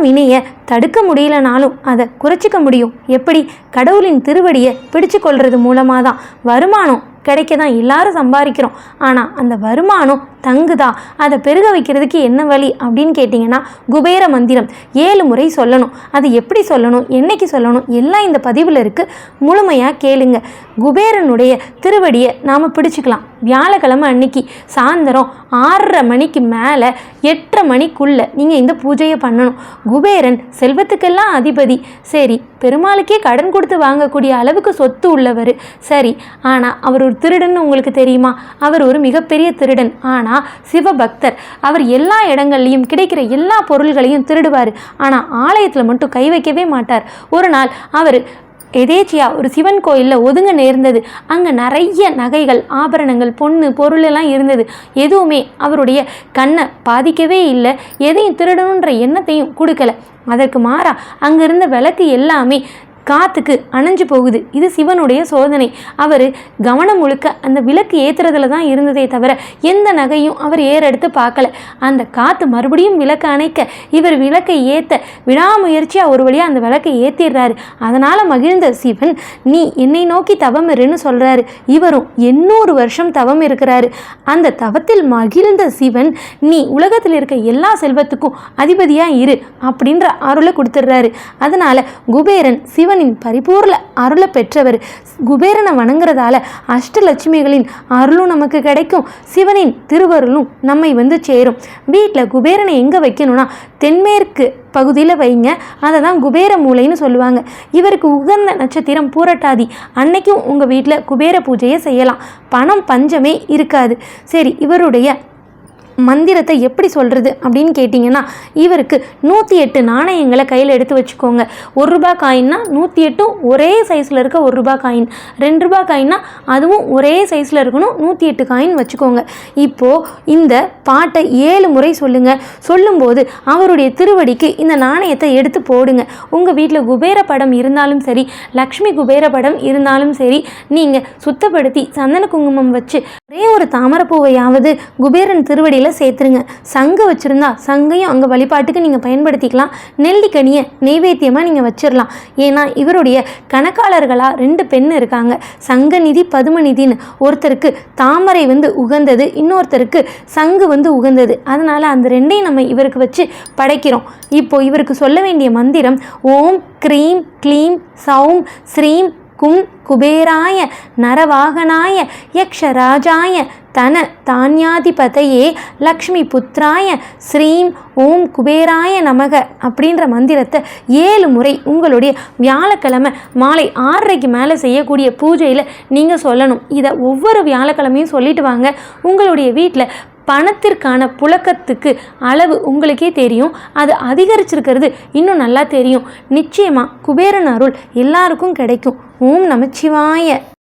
வினையை தடுக்க முடியலனாலும் அதை குறைச்சிக்க முடியும். எப்படி? கடவுளின் திருவடியை பிடிச்சு கொள்வது மூலமாக தான் வருமானம் கிடைக்க தான் எல்லாரும் சம்பாதிக்கிறோம். ஆனால் அந்த வருமானம் தங்குதா? அதை பெருக வைக்கிறதுக்கு என்ன வழி? அப்படின்னு கேட்டிங்கன்னா குபேர மந்திரம். ஏழு முறை சொல்லணும். அது எப்படி சொல்லணும்? என்னைக்கு சொல்லணும்? எல்லாம் இந்த பதிவில் இருக்குது முழுமையாக கேளுங்க. குபேரனுடைய திருவடியை நாம் பிடிச்சிக்கலாம். வியாழக்கிழமை அன்னைக்கு சாயந்தரம் ஆறரை மணிக்கு மேலே எட்டரை மணிக்குள்ளே நீங்கள் இந்த பூஜையை பண்ணணும். குபேரன் செல்வத்துக்கெல்லாம் அதிபதி. சரி பெருமாளுக்கே கடன் கொடுத்து வாங்கக்கூடிய அளவுக்கு சொத்து உள்ளவர். சரி ஆனால் அவர் ஒரு திருடன்னு உங்களுக்கு தெரியுமா? அவர் ஒரு மிகப்பெரிய திருடன். ஆனால் சிவபக்தர். அவர் எல்லா இடங்கள்லையும் கிடைக்கிற எல்லா பொருள்களையும் திருடுவார். ஆனால் ஆலயத்தில் மட்டும் கை வைக்கவே மாட்டார். ஒரு நாள் அவர் எதேச்சியா ஒரு சிவன் கோயிலில் ஒதுங்க நேர்ந்தது. அங்கே நிறைய நகைகள் ஆபரணங்கள் பொண்ணு பொருள் எல்லாம் இருந்தது. எதுவுமே அவருடைய கண்ணை பாதிக்கவே இல்லை. எதையும் திருடணுன்ற எண்ணத்தையும் கொடுக்கல. அதற்கு மாறா அங்கே இருந்த விளக்கு எல்லாமே காற்றுக்கு அணைஞ்சு போகுது. இது சிவனுடைய சோதனை. அவர் கவனம் முழுக்க அந்த விளக்கு ஏற்றுறதுல தான் இருந்ததே தவிர எந்த நகையும் அவர் ஏறெடுத்து பார்க்கல. அந்த காற்று மறுபடியும் விளக்கு அணைக்க இவர் விளக்கை ஏற்ற விடாமுயற்சியாக ஒரு வழியாக அந்த விளக்கை ஏற்றிடுறாரு அதனால் மகிழ்ந்த சிவன் நீ என்னை நோக்கி தவம் இருன்னு சொல்கிறாரு இவரும் எண்ணூறு வருஷம் தவம் இருக்கிறாரு. அந்த தவத்தில் மகிழ்ந்த சிவன் நீ உலகத்தில் இருக்க எல்லா செல்வத்துக்கும் அதிபதியாக இரு அப்படின்ற அருளை கொடுத்துட்றாரு. அதனால் குபேரன் சிவன் சிவனின் பரிபூர்ண அருளை பெற்றவர் குபேரனை வணங்குறதால அஷ்டலட்சுமிகளின் அருளும் நமக்கு கிடைக்கும். சிவனின் திருவருளும் நம்மை வந்து சேரும். வீட்டில் குபேரனை எங்கே வைக்கணும்னா தென்மேற்கு பகுதியில் வைங்க. அதை தான் குபேர மூலைன்னு சொல்லுவாங்க. இவருக்கு உகந்த நட்சத்திரம் பூரட்டாதி. அன்னைக்கும் உங்கள் வீட்டில் குபேர பூஜையை செய்யலாம். பணம் பஞ்சமே இருக்காது. சரி இவருடைய மந்திரத்தை எப்படி சொல்கிறது அப்படின்னு கேட்டிங்கன்னா இவருக்கு நூற்றி எட்டு நாணயங்களை கையில் எடுத்து வச்சுக்கோங்க. ஒரு ரூபா காயின்னா நூற்றி எட்டும் ஒரே சைஸில் இருக்க ஒரு ரூபா காயின். ரெண்டு ரூபா காயின்னா அதுவும் ஒரே சைஸில் இருக்கணும் நூற்றி எட்டு காயின் வச்சுக்கோங்க. இப்போது இந்த பாட்டை ஏழு முறை சொல்லுங்கள் சொல்லும்போது அவருடைய திருவடிக்கு இந்த நாணயத்தை எடுத்து போடுங்க. உங்கள் வீட்டில் குபேர படம் இருந்தாலும் சரி லக்ஷ்மி குபேர படம் இருந்தாலும் சரி நீங்கள் சுத்தப்படுத்தி சந்தன குங்குமம் வச்சு ஒரே ஒரு தாமரைப்பூவையாவது குபேரன் திருவடியில் சேர்த்துருங்க. சங்கு வச்சுருந்தா சங்கையும் அங்கே வழிபாட்டுக்கு நீங்கள் பயன்படுத்திக்கலாம். நெல்லிக்கனியை நெய்வேத்தியமாக நீங்கள் வச்சிடலாம் ஏன்னா இவருடைய கணக்காளர்களாக ரெண்டு பெண் இருக்காங்க. சங்கநிதி பதுமநிதின்னு ஒருத்தருக்கு தாமரை வந்து உகந்தது இன்னொருத்தருக்கு சங்கு வந்து உகந்தது. அதனால் அந்த ரெண்டையும் நம்ம இவருக்கு வச்சு படைக்கிறோம். இப்போது இவருக்கு சொல்ல வேண்டிய மந்திரம் ஓம் க்ரீம் க்ளீம் சௌம் ஸ்ரீம் கும் குபேராய நரவாகனாய யக்ஷராஜாய தன தானியாதிபதையே லக்ஷ்மி புத்திராய ஸ்ரீம் ஓம் குபேராய நமக அப்படின்ற மந்திரத்தை ஏழு முறை உங்களுடைய வியாழக்கிழமை மாலை ஆறரைக்கு மேலே செய்யக்கூடிய பூஜையில் நீங்கள் சொல்லணும். இதை ஒவ்வொரு வியாழக்கிழமையும் சொல்லிட்டு வாங்க. உங்களுடைய வீட்டில் பணத்திற்கான புழக்கத்துக்கு அளவு உங்களுக்கே தெரியும். அது அதிகரிச்சிருக்கிறது இன்னும் நல்லா தெரியும். நிச்சயமாக குபேரன் அருள் எல்லாருக்கும் கிடைக்கும். ஓம் நமச்சிவாய.